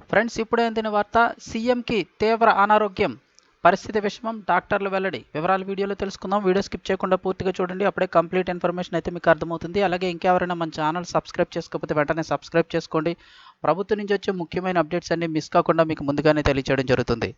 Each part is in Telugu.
ఫ్రెండ్స్ ఇప్పుడే అందిన వార్త సీఎంకి తీవ్ర అనారోగ్యం. పరిస్థితి విషమం డాక్టర్లు వెల్లడి. వివరాలు వీడియోలో తెలుసుకుందాం. వీడియో స్కిప్ చేయకుండా పూర్తిగా చూడండి. అప్పుడే కంప్లీట్ ఇన్ఫర్మేషన్ అయితే మీకు అర్థమవుతుంది. అలాగే ఇంకెవరైనా మన ఛానల్ సబ్స్క్రైబ్ చేసుకోకపోతే వెంటనే సబ్స్క్రైబ్ చేసుకోండి. ప్రభుత్వం నుంచి వచ్చే ముఖ్యమైన అప్డేట్స్ అన్ని మిస్ కాకుండా మీకు ముందుగానే తెలియచేయడం జరుగుతుంది.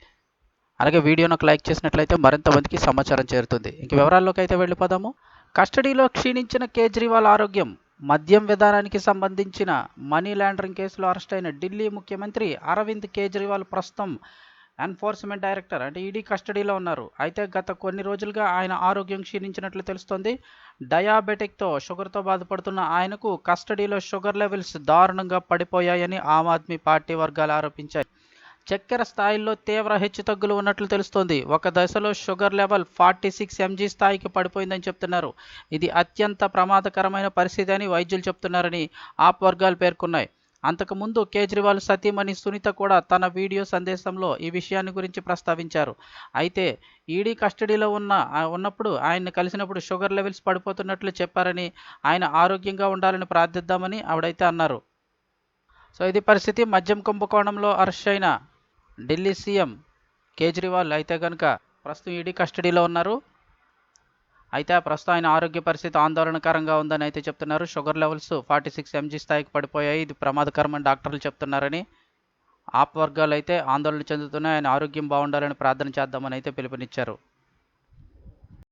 అలాగే వీడియోను ఒక లైక్ చేసినట్లయితే మరింత మందికి సమాచారం చేరుతుంది. ఇంక వివరాల్లోకి అయితే వెళ్ళిపోదాము. కస్టడీలో క్షీణించిన కేజ్రీవాల్ ఆరోగ్యం. మద్యం విధానానికి సంబంధించిన మనీ లాండరింగ్ కేసులో అరెస్ట్ అయిన ఢిల్లీ ముఖ్యమంత్రి అరవింద్ కేజ్రీవాల్ ప్రస్తుతం ఎన్ఫోర్స్మెంట్ డైరెక్టర్ అంటే ఈడీ కస్టడీలో ఉన్నారు. అయితే గత కొన్ని రోజులుగా ఆయన ఆరోగ్యం క్షీణించినట్లు తెలుస్తోంది. డయాబెటిక్తో షుగర్తో బాధపడుతున్న ఆయనకు కస్టడీలో షుగర్ లెవెల్స్ దారుణంగా పడిపోయాయని ఆమ్ ఆద్మీ పార్టీ వర్గాలు ఆరోపించాయి. చక్కెర స్థాయిల్లో తీవ్ర హెచ్చుతగ్గులు ఉన్నట్లు తెలుస్తోంది. ఒక దశలో sugar level forty six mg స్థాయికి పడిపోయిందని చెప్తున్నారు. ఇది అత్యంత ప్రమాదకరమైన పరిస్థితి అని వైద్యులు చెప్తున్నారని ఆప్ వర్గాలు పేర్కొన్నాయి. అంతకుముందు కేజ్రీవాల్ సతీమణి సునీత కూడా తన వీడియో సందేశంలో ఈ విషయాన్ని గురించి ప్రస్తావించారు. అయితే ఈడీ కస్టడీలో ఉన్న ఉన్నప్పుడు ఆయన్ని కలిసినప్పుడు షుగర్ లెవెల్స్ పడిపోతున్నట్లు చెప్పారని ఆయన ఆరోగ్యంగా ఉండాలని ప్రార్థిద్దామని ఆవిడైతే అన్నారు. సో ఇది పరిస్థితి. మద్యం కుంభకోణంలో అరెస్ట్ అయిన ఢిల్లీ సీఎం కేజ్రీవాల్ అయితే కనుక ప్రస్తుతం ఈడీ కస్టడీలో ఉన్నారు. అయితే ప్రస్తుతం ఆయన ఆరోగ్య పరిస్థితి ఆందోళనకరంగా ఉందని అయితే చెప్తున్నారు. Sugar levels forty six mg స్థాయికి పడిపోయాయి. ఇది ప్రమాదకరమని డాక్టర్లు చెప్తున్నారని ఆప్ వర్గాలు అయితే ఆందోళన చెందుతున్నాయి. ఆయన ఆరోగ్యం బాగుండాలని ప్రార్థన చేద్దామని అయితే పిలుపునిచ్చారు.